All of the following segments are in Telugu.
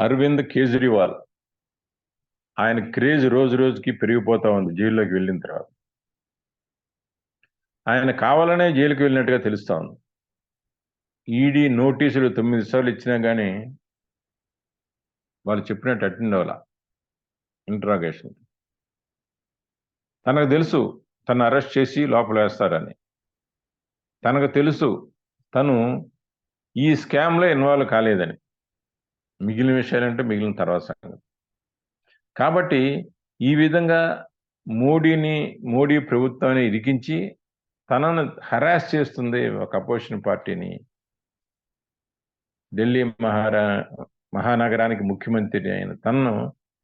అరవింద్ కేజ్రీవాల్. ఆయన క్రేజ్ రోజు రోజుకి పెరిగిపోతా ఉంది జైల్లోకి వెళ్ళిన తర్వాత. ఆయన కావాలనే జైలుకి వెళ్ళినట్టుగా తెలుస్తా ఉంది. ఈడీ నోటీసులు తొమ్మిది సార్లు ఇచ్చినా కానీ వాళ్ళు చెప్పినట్టు అటెండ్ అవ్వాల. ఇంట్రాగేషన్. తనకు తెలుసు తను అరెస్ట్ చేసి లోపల వేస్తారని. తనకు తెలుసు తను ఈ స్కామ్లో ఇన్వాల్వ్ కాలేదని. మిగిలిన విషయాలంటే మిగిలిన తర్వాత సంగతి. కాబట్టి ఈ విధంగా మోడీని మోడీ ప్రభుత్వాన్ని ఇరికించి తనను హరాస్ చేస్తుంది ఒక అపోజిషన్ పార్టీని. ఢిల్లీ మహారా మహానగరానికి ముఖ్యమంత్రి అయిన తనను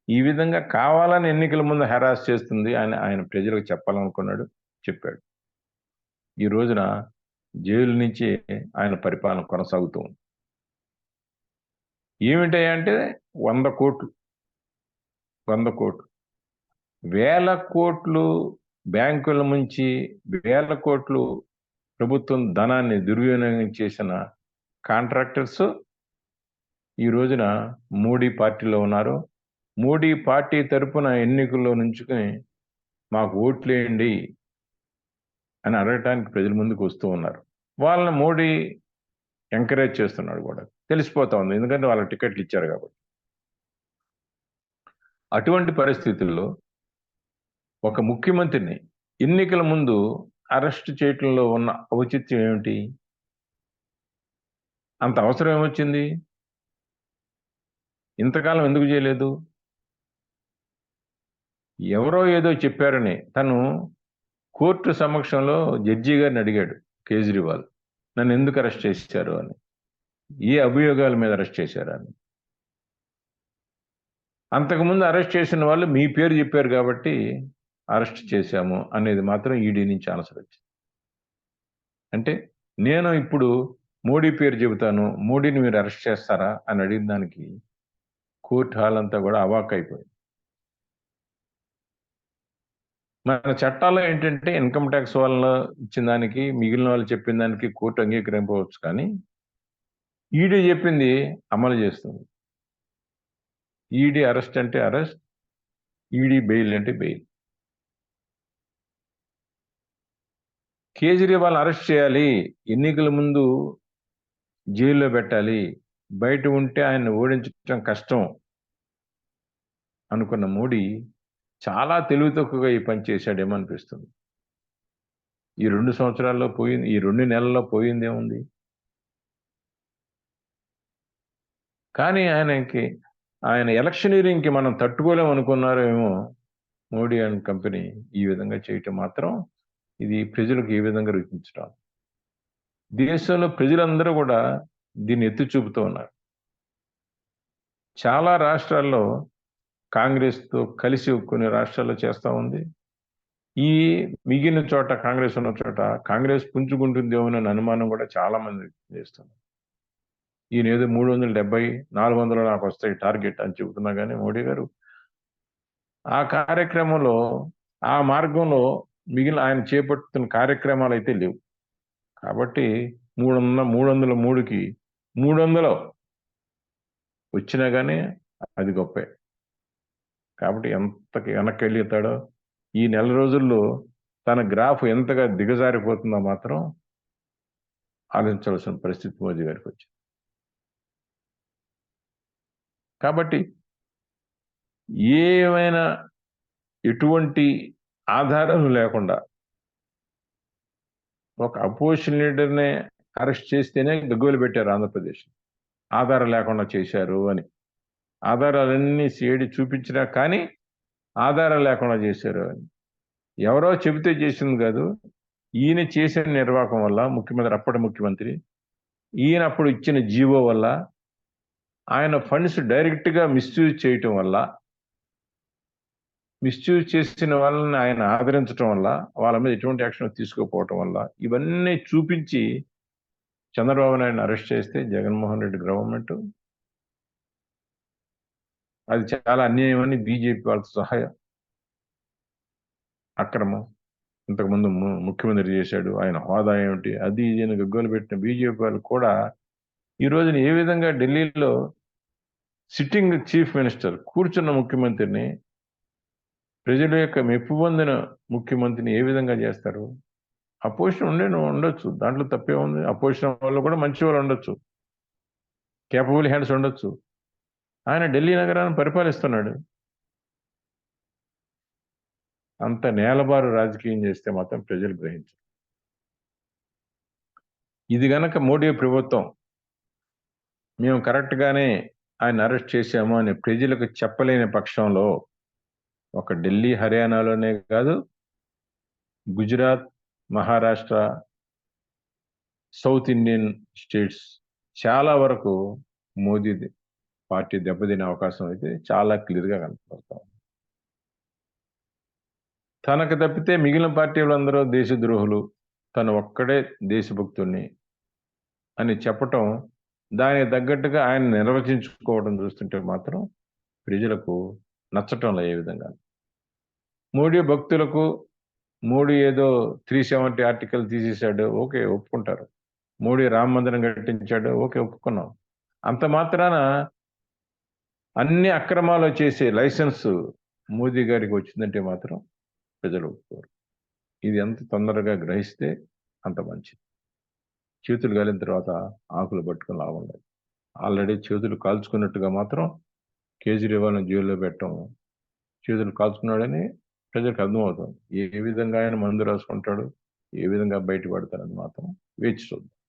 ఈ విధంగా కావాలని ఎన్నికల ముందు హెరాస్ చేస్తుంది అని ఆయన ప్రజలకు చెప్పాలనుకున్నాడు చెప్పాడు. ఈ రోజున జైలు నుంచి ఆయన పరిపాలన కొనసాగుతూ ఉంది. ఏమిటాయంటే వంద కోట్లు. వంద కోట్లు. వేల కోట్లు బ్యాంకుల నుంచి వేల కోట్లు ప్రభుత్వం ధనాన్ని దుర్వినియోగం చేసిన కాంట్రాక్టర్స్ ఈ రోజున మోడీ పార్టీలో ఉన్నారు. మోడీ పార్టీ తరపున ఎన్నికల్లో నుంచుకొని మాకు ఓట్లేయండి అని అడగటానికి ప్రజల ముందుకు వస్తూ ఉన్నారు. వాళ్ళని మోడీ ఎంకరేజ్ చేస్తున్నాడు కూడా. తెలిసిపోతా ఉంది. ఎందుకంటే వాళ్ళ టికెట్లు ఇచ్చారు కాబట్టి. అటువంటి పరిస్థితుల్లో ఒక ముఖ్యమంత్రిని ఎన్నికల ముందు అరెస్ట్ చేయటంలో ఉన్న ఔచిత్యం ఏమిటి? అంత అవసరం ఏమొచ్చింది? ఇంతకాలం ఎందుకు చేయలేదు? ఎవరో ఏదో చెప్పారని తను కోర్టు సమక్షంలో జడ్జి గారిని అడిగాడు కేజ్రీవాల్. నన్ను ఎందుకు అరెస్ట్ చేశారు అని? ఏ అభియోగాల మీద అరెస్ట్ చేశారు అని? అంతకుముందు అరెస్ట్ చేసిన వాళ్ళు మీ పేరు చెప్పారు కాబట్టి అరెస్ట్ చేశాము అనేది మాత్రం ఈడీ నుంచి ఆన్సర్ వచ్చింది. అంటే నేను ఇప్పుడు మోడీ పేరు చెబుతాను మోడీని మీరు అరెస్ట్ చేస్తారా అని అడిగిన దానికి కోర్టు హాల్ అంతా కూడా అవాక్ అయిపోయింది. మన చట్టాల్లో ఏంటంటే ఇన్కమ్ ట్యాక్స్ వాళ్ళ ఇచ్చిన దానికి మిగిలిన వాళ్ళు చెప్పిన దానికి కోర్టు అంగీకరింపవచ్చు కానీ ఈడీ చెప్పింది అమలు చేస్తుంది. ఈడీ అరెస్ట్ అంటే అరెస్ట్ ఈడీ బెయిల్ అంటే బెయిల్. కేజ్రీవాల్ అరెస్ట్ చేయాలి ఎన్నికల ముందు జైల్లో పెట్టాలి బయట ఉంటే ఆయన ఓడించడం కష్టం అనుకున్న మోడీ చాలా తెలివి తక్కువగా ఈ పని చేశాడేమో అనిపిస్తుంది ఈ రెండు సంవత్సరాల్లో పోయింది ఈ రెండు నెలల్లో పోయిందేముంది? కానీ ఆయనకి ఆయన ఎలక్షనీరింగ్కి మనం తట్టుకోలేము అనుకున్నారేమో మోడీ అండ్ కంపెనీ ఈ విధంగా చేయటం మాత్రం ఇది ప్రజలకు ఏ విధంగా రూపించడం? దేశంలో ప్రజలందరూ కూడా దీన్ని ఎత్తి చూపుతూ ఉన్నారు. చాలా రాష్ట్రాల్లో కాంగ్రెస్తో కలిసి కొన్ని రాష్ట్రాల్లో చేస్తూ ఉంది. ఈ మిగిలిన చోట కాంగ్రెస్ ఉన్న చోట కాంగ్రెస్ పుంజుకుంటుందేమో అనే అనుమానం కూడా చాలా మంది చేస్తున్నారు. ఈయన ఏదో మూడు వందల డెబ్బై నాలుగు వందలు నాకు వస్తాయి టార్గెట్ అని చెబుతున్నా కానీ మోడీ గారు. ఆ కార్యక్రమంలో ఆ మార్గంలో మిగిలిన ఆయన చేపట్టుతున్న కార్యక్రమాలు అయితే లేవు. కాబట్టి మూడు వందల మూడు వందల మూడుకి మూడు వందలు వచ్చినా కానీ అది గొప్పే. కాబట్టి ఎంత వెనక్కి వెళ్ళితాడో ఈ నెల రోజుల్లో తన గ్రాఫ్ ఎంతగా దిగజారిపోతుందో మాత్రం ఆలోచించవలసిన పరిస్థితి మోదీ గారికి వచ్చింది. కాబట్టి ఏమైనా ఎటువంటి ఆధారం లేకుండా ఒక అపోజిషన్ లీడర్నే అరెస్ట్ చేస్తేనే గగ్గోలు పెట్టారు ఆంధ్రప్రదేశ్ ఆధారం లేకుండా చేశారు అని. ఆధారాలన్నీ సిఐడి చూపించినా కానీ ఆధారం లేకుండా చేశారు అని. ఎవరో చెబితే చేసింది కాదు. ఈయన చేసిన నిర్వాహకం వల్ల ముఖ్యమంత్రి అప్పటి ముఖ్యమంత్రి ఈయన అప్పుడు ఇచ్చిన జీవో వల్ల ఆయన ఫండ్స్ డైరెక్ట్గా మిస్యూజ్ చేయటం వల్ల మిస్యూజ్ చేసిన వాళ్ళని ఆయన ఆదరించడం వల్ల వాళ్ళ మీద ఎటువంటి యాక్షన్ తీసుకోకపోవటం వల్ల ఇవన్నీ చూపించి చంద్రబాబు నాయుడుని అరెస్ట్ చేస్తే జగన్మోహన్ రెడ్డి గవర్నమెంట్ అది చాలా అన్యాయం అని బీజేపీ వాళ్ళతో సహాయం అక్రమం. ఇంతకుముందు ముఖ్యమంత్రి చేశాడు ఆయన హోదా ఏమిటి అది ఇది అని గగ్గోలు పెట్టిన బీజేపీ వాళ్ళు కూడా ఈ రోజున ఏ విధంగా ఢిల్లీలో సిట్టింగ్ చీఫ్ మినిస్టర్ కూర్చున్న ముఖ్యమంత్రిని ప్రజల యొక్క మెప్పు పొందిన ముఖ్యమంత్రిని ఏ విధంగా చేస్తారు? అపోజిషన్ ఉండే ఉండొచ్చు దాంట్లో తప్పే ఉంది. అపోజిషన్ వాళ్ళు కూడా మంచి వాళ్ళు ఉండొచ్చు. కేపబుల్ హ్యాండ్స్ ఉండొచ్చు. ఆయన ఢిల్లీ నగరాన్ని పరిపాలిస్తున్నాడు. అంత నేలబారు రాజకీయం చేస్తే మాత్రం ప్రజలు గ్రహించరు. ఇది గనక మోడీ ప్రభుత్వం మేము కరెక్ట్గానే ఆయన అరెస్ట్ చేశాము అని ప్రజలకు చెప్పలేని పక్షంలో ఒక ఢిల్లీ హర్యానాలోనే కాదు Gujarat Maharashtra south Indian states చాలా వరకు మోదీది పార్టీ దెబ్బతినే అవకాశం అయితే చాలా క్లియర్గా కనపడతా తనకు తప్పితే మిగిలిన పార్టీ వాళ్ళందరూ దేశద్రోహులు తను ఒక్కడే దేశభక్తుణ్ణి అని చెప్పటం దానికి తగ్గట్టుగా ఆయన నిర్వచించుకోవడం చూస్తుంటే మాత్రం ప్రజలకు నచ్చటం లే విధంగా. మోడీ భక్తులకు మోడీ ఏదో త్రీ సెవెంటీ ఆర్టికల్ తీసేశాడు ఓకే ఒప్పుకుంటారు. మోడీ రామ మందిరం కట్టించాడు ఓకే ఒప్పుకున్నాం. అంత మాత్రాన అన్ని అక్రమాలు చేసే లైసెన్స్ మోదీ గారికి వచ్చిందంటే మాత్రం ప్రజలు ఒప్పుకోరు. ఇది ఎంత తొందరగా గ్రహిస్తే అంత మంచిది. చేతులు కాలిన తర్వాత ఆకులు పట్టుకుని లాభం లేదు ఆల్రెడీ చేతులు కాల్చుకున్నట్టుగా మాత్రం కేజ్రీవాల్ని జైల్లో పెట్టడం చేతులు కాల్చుకున్నాడని ప్రజలకు అర్థమవుతుంది. ఏ విధంగా ఆయన మందు రాసుకుంటాడు ఏ విధంగా బయటపడతాడని మాత్రం వేచి చూద్దాం.